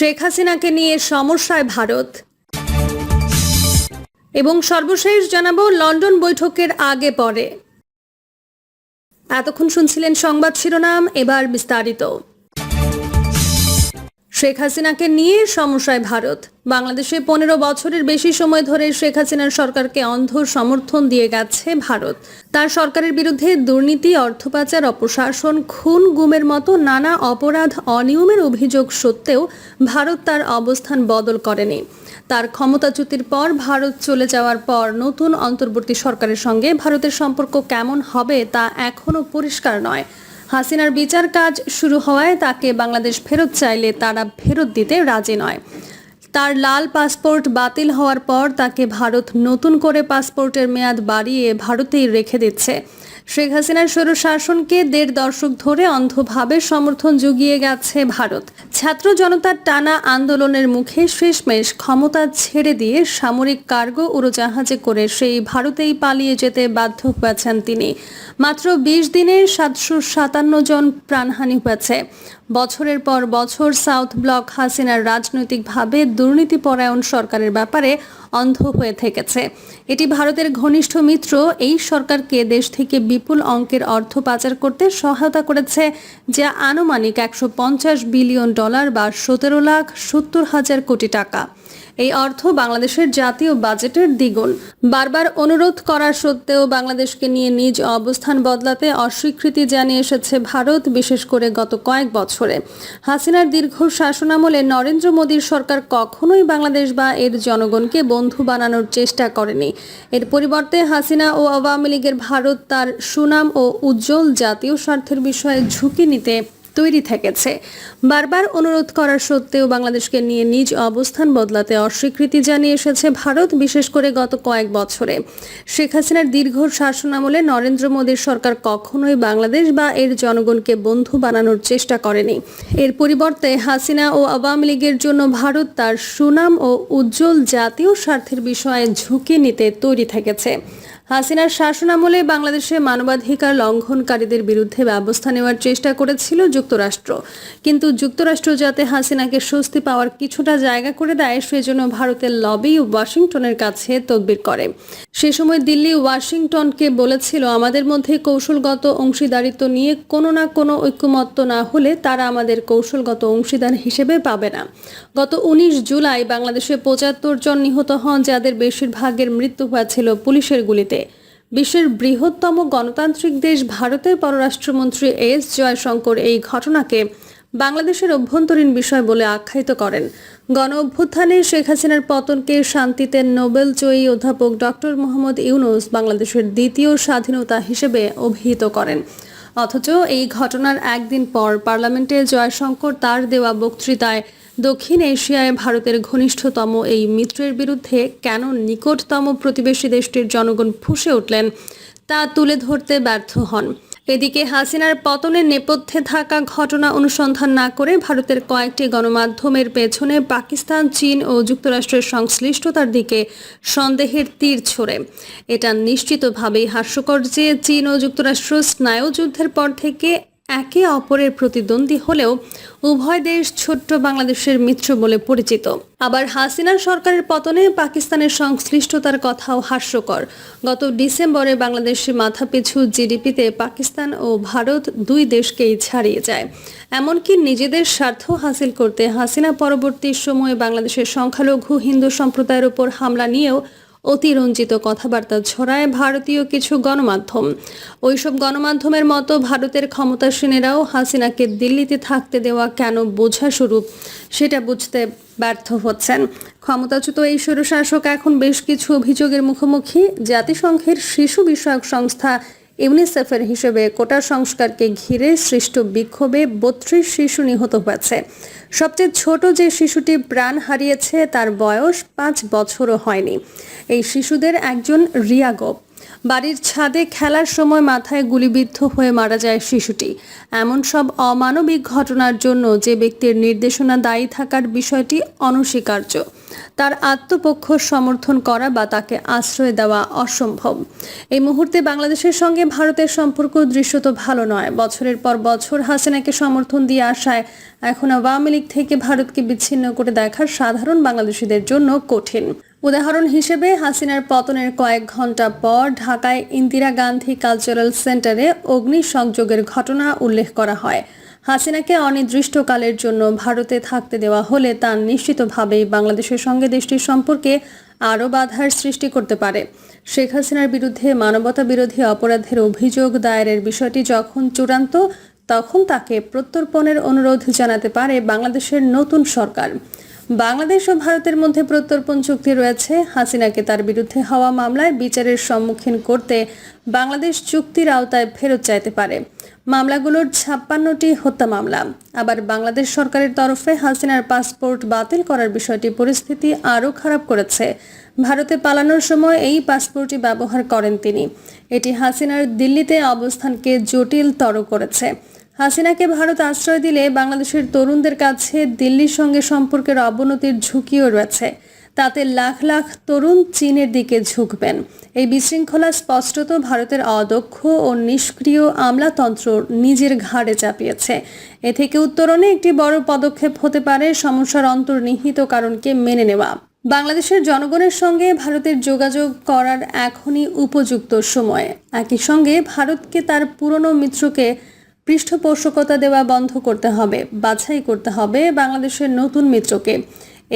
শেখ হাসিনাকে নিয়ে সমস্যায় ভারত। এবং সর্বশেষ জানাব, লন্ডন বৈঠকের আগে পরে। এতক্ষণ শুনছিলেন সংবাদ শিরোনাম, এবার বিস্তারিত। শেখ হাসিনাকে নিয়ে সমস্যায় ভারত। বাংলাদেশে পনেরো বছরের বেশি সময় ধরে শেখ হাসিনার সরকারকে অন্ধ সমর্থন দিয়ে গেছে ভারত। তার সরকারের বিরুদ্ধে দুর্নীতি, অর্থপাচার, অপশাসন, খুন, গুমের মতো নানা অপরাধ, অনিয়মের অভিযোগ সত্ত্বেও ভারত তার অবস্থান বদল করেনি। তার ক্ষমতাচ্যুতির পর ভারত চলে যাওয়ার পর নতুন অন্তর্বর্তী সরকারের সঙ্গে ভারতের সম্পর্ক কেমন হবে তা এখনও পরিষ্কার নয়। হাসিনার বিচার কাজ শুরু হওয়ায় তাকে বাংলাদেশ ফেরত চাইলে তারা ফেরত দিতে রাজি নয়। তার লাল পাসপোর্ট বাতিল হওয়ার পর তাকে ভারত নতুন করে পাসপোর্টের মেয়াদ বাড়িয়ে ভারতেই রেখে দিচ্ছে। শেখ হাসিনার স্বৈর শাসনকে দেড় দশক ধরে অন্ধভাবে সমর্থন জুগিয়ে গেছে ভারত। ছাত্র জনতার টানা আন্দোলনের মুখে শেষমেশ ক্ষমতা ছেড়ে দিয়ে সামরিক কার্গো উড়োজাহাজে করে সেই ভারতেই পালিয়ে যেতে বাধ্য হয়েছেন তিনি। মাত্র বিশ দিনে সাতশো সাতান্ন জন প্রাণহানি হয়েছে। বছরের পর বছর সাউথ ব্লক হাসিনার রাজনৈতিকভাবে দুর্নীতিপরায়ণ সরকারের ব্যাপারে অন্ধ হয়ে থেকেছে। এটি ভারতের ঘনিষ্ঠ মিত্র। এই সরকারকে দেশ থেকে বিপুল অঙ্কের অর্থ পাচার করতে সহায়তা করেছে, যা আনুমানিক একশো পঞ্চাশ বিলিয়ন ডলার বা সতেরো লাখ সত্তর হাজার কোটি টাকা। এই অর্থ বাংলাদেশের জাতীয় বাজেটের দ্বিগুণ। বারবার অনুরোধ করা সত্ত্বেও বাংলাদেশকে নিয়ে নিজ অবস্থান বদলাতে অস্বীকৃতি জানিয়ে এসেছে ভারত, বিশেষ করে গত কয়েক বছরে। হাসিনার দীর্ঘ শাসনামলে নরেন্দ্র মোদীর সরকার কখনোই বাংলাদেশ বা এর জনগণকে বন্ধু বানানোর চেষ্টা করেনি। এর পরিবর্তে হাসিনা ও আওয়ামী লীগের ভারত তার সুনাম ও উজ্জ্বল জাতীয় স্বার্থের বিষয়ে ঝুঁকি নিতে তৈরি থেকেছে। বারবার অনুরোধ করার সত্ত্বেও বাংলাদেশকে নিয়ে নিজ অবস্থান বদলাতে অস্বীকৃতি জানিয়ে এসেছে ভারত, বিশেষ করে গত কয়েক বছরে। শেখ হাসিনার দীর্ঘ শাসনামলে নরেন্দ্র মোদীর সরকার কখনোই বাংলাদেশ বা এর জনগণকে বন্ধু বানানোর চেষ্টা করেনি। এর পরিবর্তে হাসিনা ও আওয়ামী লীগের জন্য ভারত তার সুনাম ও উজ্জ্বল জাতীয় স্বার্থের বিষয়ে ঝুঁকি নিতে তৈরি থেকেছে। হাসিনার শাসনামলে বাংলাদেশে মানবাধিকার লঙ্ঘনকারীদের বিরুদ্ধে ব্যবস্থা নেওয়ার চেষ্টা করেছিল যুক্তরাষ্ট্র। কিন্তু যুক্তরাষ্ট্র যাতে হাসিনাকে স্বস্তি পাওয়ার কিছুটা জায়গা করে দেয়, সেজন্য ভারতের লবি ওয়াশিংটনের কাছে তদবির করে। সে সময় দিল্লি ওয়াশিংটনকে বলেছিল, আমাদের মধ্যে কৌশলগত অংশীদারিত্ব নিয়ে কোনো না কোনো ঐক্যমত্য না হলে তারা আমাদের কৌশলগত অংশীদার হিসেবে পাবে না। গত উনিশ জুলাই বাংলাদেশে পঁচাত্তর জন নিহত হন, যাদের বেশিরভাগের মৃত্যু হয়েছিল পুলিশের গুলিতে। বিশ্বের বৃহত্তম গণতান্ত্রিক দেশ ভারতের পররাষ্ট্রমন্ত্রী এস জয়শঙ্কর এই ঘটনাকে বাংলাদেশের অভ্যন্তরীণ বিষয় বলে আখ্যায়িত করেন। গণ অভ্যুত্থানে শেখ হাসিনার পতনকে শান্তিতে নোবেল জয়ী অধ্যাপক ডক্টর মোহাম্মদ ইউনুস বাংলাদেশের দ্বিতীয় স্বাধীনতা হিসেবে অভিহিত করেন। অথচ এই ঘটনার একদিন পর পার্লামেন্টে জয়শঙ্কর তার দেওয়া বক্তৃতায় দক্ষিণ এশিয়ায় ভারতের ঘনিষ্ঠতম এই মিত্রের বিরুদ্ধে কেন নিকটতম প্রতিবেশী দেশটির জনগণ ফুঁসে উঠলেন, তা তুলে ধরতে ব্যর্থ হন। এদিকে হাসিনার পতনের নেপথ্যে থাকা ঘটনা অনুসন্ধান না করে ভারতের কয়েকটি গণমাধ্যমের পেছনে পাকিস্তান, চীন ও যুক্তরাষ্ট্রের সংশ্লিষ্টতার দিকে সন্দেহের তীর ছোড়ে। এটা নিশ্চিতভাবেই হাস্যকর যে চীন ও যুক্তরাষ্ট্র স্নায়ুযুদ্ধের পর থেকে একে অপরের প্রতিদ্বন্দ্বী হলেও উভয় দেশ ছোট্ট বাংলাদেশের মিত্র বলে পরিচিত। আবার হাসিনার সরকারের পতনে পাকিস্তানের সংশ্লিষ্টতার কথাও হাস্যকর। গত ডিসেম্বরে বাংলাদেশের মাথাপিছু জিডিপিতে পাকিস্তান ও ভারত দুই দেশকেই ছাড়িয়ে যায়। এমনকি নিজেদের স্বার্থ হাসিল করতে হাসিনা পরবর্তী সময়ে বাংলাদেশের সংখ্যালঘু হিন্দু সম্প্রদায়ের ওপর হামলা নিয়েও অতিরঞ্জিত কথাবার্তা ছড়ায় ভারতীয় কিছু গণমাধ্যম। ওইসব গণমাধ্যমের মতো ভারতের ক্ষমতাসীনেরাও হাসিনাকে দিল্লিতে থাকতে দেওয়া কেন বোঝা শুরু, সেটা বুঝতে ব্যর্থ হচ্ছেন। ক্ষমতাচ্যুত এই স্বৈরশাসক এখন বেশ কিছু অভিযোগের মুখোমুখি। জাতিসংঘের শিশু বিষয়ক সংস্থা ইউনিসেফের হিসেবে কোটা সংস্কারকে ঘিরে সৃষ্ট বিক্ষোভে বত্রিশ শিশু নিহত হয়েছে। সবচেয়ে ছোট যে শিশুটি প্রাণ হারিয়েছে, তার বয়স পাঁচ বছরও হয়নি। এই শিশুদের একজন রিয়াগব বাড়ির ছাদে খেলার সময় মাথায় গুলিবিদ্ধ হয়ে মারা যায় শিশুটি। এমন সব অমানবিক ঘটনার জন্য যে ব্যক্তির নির্দেশনা দায়ী থাকার বিষয়টি অনস্বীকার্য। তার আত্মপক্ষ সমর্থন করা বা তাকে আশ্রয় দেওয়া অসম্ভব। এই মুহূর্তে বাংলাদেশের সঙ্গে ভারতের সম্পর্ক দৃশ্যত ভালো নয়। বছরের পর বছর হাসিনাকে সমর্থন দিয়ে আসায় এখন আওয়ামী লীগ থেকে ভারতকে বিচ্ছিন্ন করে দেখার সাধারণ বাংলাদেশিদের জন্য কঠিন। উদাহরণ হিসেবে, হাসিনার পতনের কয়েক ঘণ্টা পর ঢাকায় ইন্দিরা গান্ধী কালচারাল সেন্টারে অগ্নিসংযোগের ঘটনা উল্লেখ করা হয়। হাসিনাকে অনির্দিষ্টকালের জন্য ভারতে থাকতে দেওয়া হলে তা নিশ্চিতভাবেই বাংলাদেশের সঙ্গে দেশটির সম্পর্কে আরও বাধার সৃষ্টি করতে পারে। শেখ হাসিনার বিরুদ্ধে মানবতা বিরোধী অপরাধের অভিযোগ দায়েরের বিষয়টি যখন চূড়ান্ত, তখন তাকে প্রত্যর্পণের অনুরোধ জানাতে পারে বাংলাদেশের নতুন সরকার। বাংলাদেশ ও ভারতের মধ্যে প্রত্যর্পণ চুক্তি রয়েছে। হাসিনাকে তার বিরুদ্ধে হওয়া মামলায় বিচারের সম্মুখীন করতে বাংলাদেশ চুক্তির আওতায় ফেরত চাইতে পারে। মামলাগুলোর ছাপ্পান্নটি হত্যা মামলা। আবার বাংলাদেশ সরকারের তরফে হাসিনার পাসপোর্ট বাতিল করার বিষয়টি পরিস্থিতি আরও খারাপ করেছে। ভারতে পালানোর সময় এই পাসপোর্টটি ব্যবহার করেন তিনি। এটি হাসিনার দিল্লিতে অবস্থানকে জটিলতর করেছে। হাসিনাকে ভারত আশ্রয় দিলে বাংলাদেশের তরুণদের কাছে দিল্লির সঙ্গে সম্পর্কের অবনতির ঝুঁকিও রয়েছে। তাতে লাখ লাখ তরুণ চীনের দিকে ঝুঁকবেন। এই বিশৃঙ্খলা স্পষ্টত ভারতের অদক্ষ ও নিষ্ক্রিয় আমলাতন্ত্র নিজের ঘাড়ে চাপিয়েছে। এ থেকে উত্তরণে একটি বড় পদক্ষেপ হতে পারে সমস্যার অন্তর্নিহিত কারণকে মেনে নেওয়া। বাংলাদেশের জনগণের সঙ্গে ভারতের যোগাযোগ করার এখনই উপযুক্ত সময়। একই সঙ্গে ভারতকে তার পুরনো মিত্রকে পৃষ্ঠপোষকতা দেওয়া বন্ধ করতে হবে, বাছাই করতে হবে বাংলাদেশের নতুন মিত্রকে।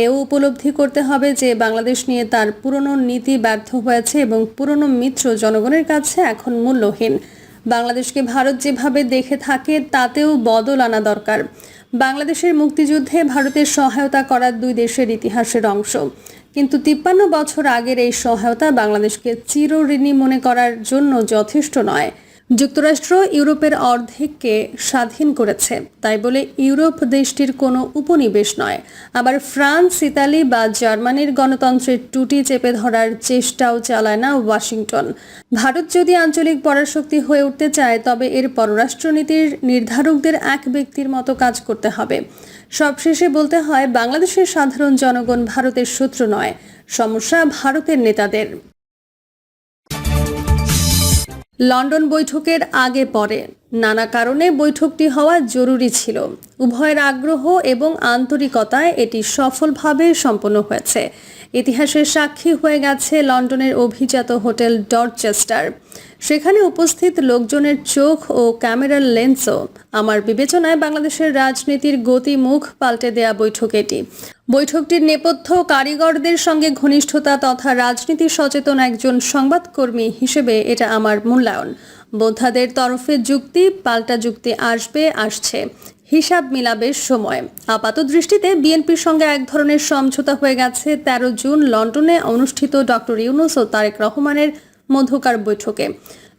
এও উপলব্ধি করতে হবে যে বাংলাদেশ নিয়ে তার পুরনো নীতি ব্যর্থ হয়েছে এবং পুরনো মিত্র জনগণের কাছে এখন মূল্যহীন। বাংলাদেশকে ভারত যেভাবে দেখে থাকে, তাতেও বদল আনা দরকার। বাংলাদেশের মুক্তিযুদ্ধে ভারতের সহায়তা করার দুই দেশের ইতিহাসের অংশ। কিন্তু তিপ্পান্ন বছর আগের এই সহায়তা বাংলাদেশকে চিরঋণী মনে করার জন্য যথেষ্ট নয়। যুক্তরাষ্ট্র ইউরোপের অর্ধেককে স্বাধীন করেছে। তাই বলে ইউরোপ দেশটির কোনো উপনিবেশ নয়। আবার ফ্রান্স, ইতালি বা জার্মানির গণতন্ত্রের টুটি চেপে ধরার চেষ্টাও চালায় না ওয়াশিংটন। ভারত যদি আঞ্চলিক পরাশক্তি হয়ে উঠতে চায়, তবে এর পররাষ্ট্রনীতির নির্ধারকদের এক ব্যক্তির মতো কাজ করতে হবে। সবশেষে বলতে হয়, বাংলাদেশের সাধারণ জনগণ ভারতের শত্রু নয়, সমস্যা ভারতের নেতাদের। লন্ডন বৈঠকের আগে পরে। নানা কারণে বৈঠকটি হওয়া জরুরি ছিল। উভয়ের আগ্রহ এবং আন্তরিকতায় এটি সফলভাবে সম্পন্ন হয়েছে। ইতিহাসের সাক্ষী হয়ে গেছে লন্ডনের অভিজাত হোটেল ডরচেস্টার। সেখানে উপস্থিত লোকজনের চোখ ও ক্যামেরার লেন্সও। আমার বিবেচনায় বাংলাদেশের রাজনীতির গতিমুখ পাল্টে দেয়া বৈঠক এটি। বৈঠকটির নেপথ্য কারিগরদের সঙ্গে ঘনিষ্ঠতা তথা রাজনীতি সচেতন একজন সংবাদকর্মী হিসেবে এটা আমার মূল্যায়ন। বোদ্ধাদের তরফে যুক্তি, পাল্টা যুক্তি আসবে, আসছে। হিসাব মিলাবের সময়। আপাত দৃষ্টিতে বিএনপির সঙ্গে এক ধরনের সমঝোতা হয়ে গেছে তেরো জুন লন্ডনে অনুষ্ঠিত ডক্টর ইউনুস ও তারেক রহমানের মধ্যকার বৈঠকে।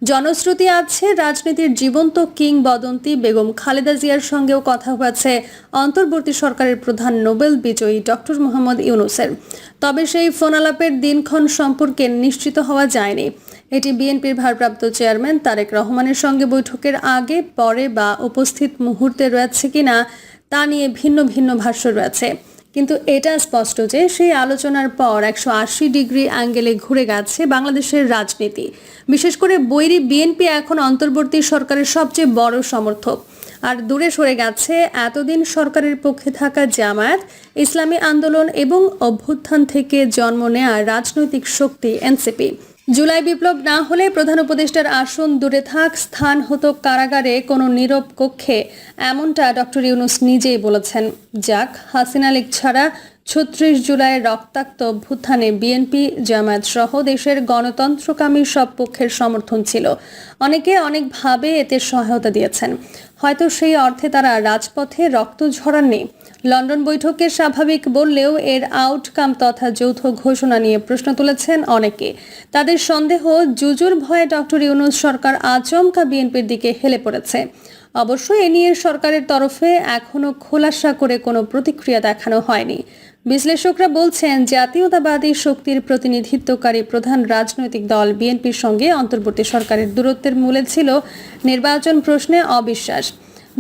জনশ্রুতি আছে, রাজনীতির জীবন্ত কিংবদন্তি বেগম খালেদা জিয়ার সঙ্গেও কথা হয়েছে অন্তর্বর্তী সরকারের প্রধান নোবেল বিজয়ী ডক্টর মোহাম্মদ ইউনুসের। তবে সেই ফোনালাপের দিনক্ষণ সম্পর্কে নিশ্চিত হওয়া যায়নি। এটি বিএনপির ভারপ্রাপ্ত চেয়ারম্যান তারেক রহমানের সঙ্গে বৈঠকের আগে, পরে বা উপস্থিত মুহূর্তে রয়েছে কিনা তা নিয়ে ভিন্ন ভিন্ন ভাষ্য রয়েছে। কিন্তু এটা স্পষ্ট যে সেই আলোচনার পর একশো আশি ডিগ্রি অ্যাঙ্গেলে ঘুরে গেছে বাংলাদেশের রাজনীতি। বিশেষ করে বৈরী বিএনপি এখন অন্তর্বর্তী সরকারের সবচেয়ে বড় সমর্থক। আর দূরে সরে গেছে এতদিন সরকারের পক্ষে থাকা জামায়াত, ইসলামী আন্দোলন এবং অভ্যুত্থান থেকে জন্ম নেয়া রাজনৈতিক শক্তি এনসিপি। জুলাই বিপ্লব না হলে প্রধান উপদেষ্টার আসন দূরে থাক, স্থান হতো কারাগারে কোনো নীরব কক্ষে, এমনটা ডক্টর ইউনুস নিজেই বলেছেন। যাক, হাসিনা লীগ ছাড়া ছত্রিশ জুলাই রক্তাক্ত অভ্যুত্থানে বিএনপি, জামায়াত সহ দেশের গণতন্ত্রকামী সব পক্ষের সমর্থন ছিল। অনেকে অনেকভাবে এতে সহায়তা দিয়েছেন। হয়তো সেই অর্থে তারা রাজপথে রক্ত ঝরাননি। লন্ডন বৈঠককে স্বাভাবিক বললেও এর আউটকাম তথা যৌথ ঘোষণা নিয়ে প্রশ্ন তুলেছেন অনেকে। তাদের সন্দেহ, জুজুর ভয়ে ডক্টর ইউনুস সরকার আচমকা বিএনপির দিকে হেলে পড়েছে। অবশ্য এ নিয়ে সরকারের তরফে এখনও খোলাসা করে কোনো প্রতিক্রিয়া দেখানো হয়নি। বিশ্লেষকরা বলছেন, জাতীয়তাবাদী শক্তির প্রতিনিধিত্বকারী প্রধান রাজনৈতিক দল বিএনপির সঙ্গে অন্তর্বর্তী সরকারের দূরত্বের মূলে ছিল নির্বাচন প্রশ্নে অবিশ্বাস।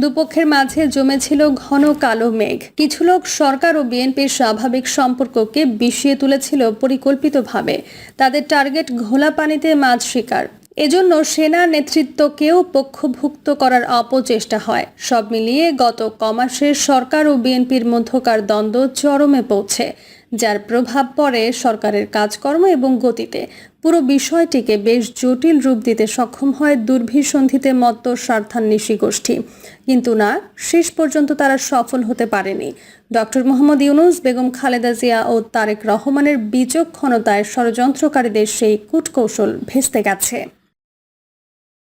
দুপক্ষের মাঝে জমেছিল ঘন কালো মেঘ। কিছু লোক সরকার ও বিএনপির স্বাভাবিক সম্পর্ককে বিষিয়ে তুলেছিল পরিকল্পিতভাবে। তাদের টার্গেট ঘোলা পানিতে মাছ শিকার। এজন্য সেনা নেতৃত্বকেও পক্ষভুক্ত করার অপচেষ্টা হয়। সব মিলিয়ে গত কমাসে সরকার ও বিএনপির মধ্যকার দ্বন্দ্ব চরমে পৌঁছে যার প্রভাব পড়ে সরকারের কাজকর্ম এবং গতিতে। পুরো বিষয়টিকে বেশ জটিল রূপ দিতে সক্ষম হয় দুর্ভিসন্ধিতে মত্ত স্বার্থান্বেষী গোষ্ঠী। কিন্তু না, শেষ পর্যন্ত তারা সফল হতে পারেনি। ডক্টর মোহাম্মদ ইউনুস, বেগম খালেদা জিয়া ও তারেক রহমানের বিচক্ষণতায় ষড়যন্ত্রকারীদের সেই কূটকৌশল ভেস্তে গেছে।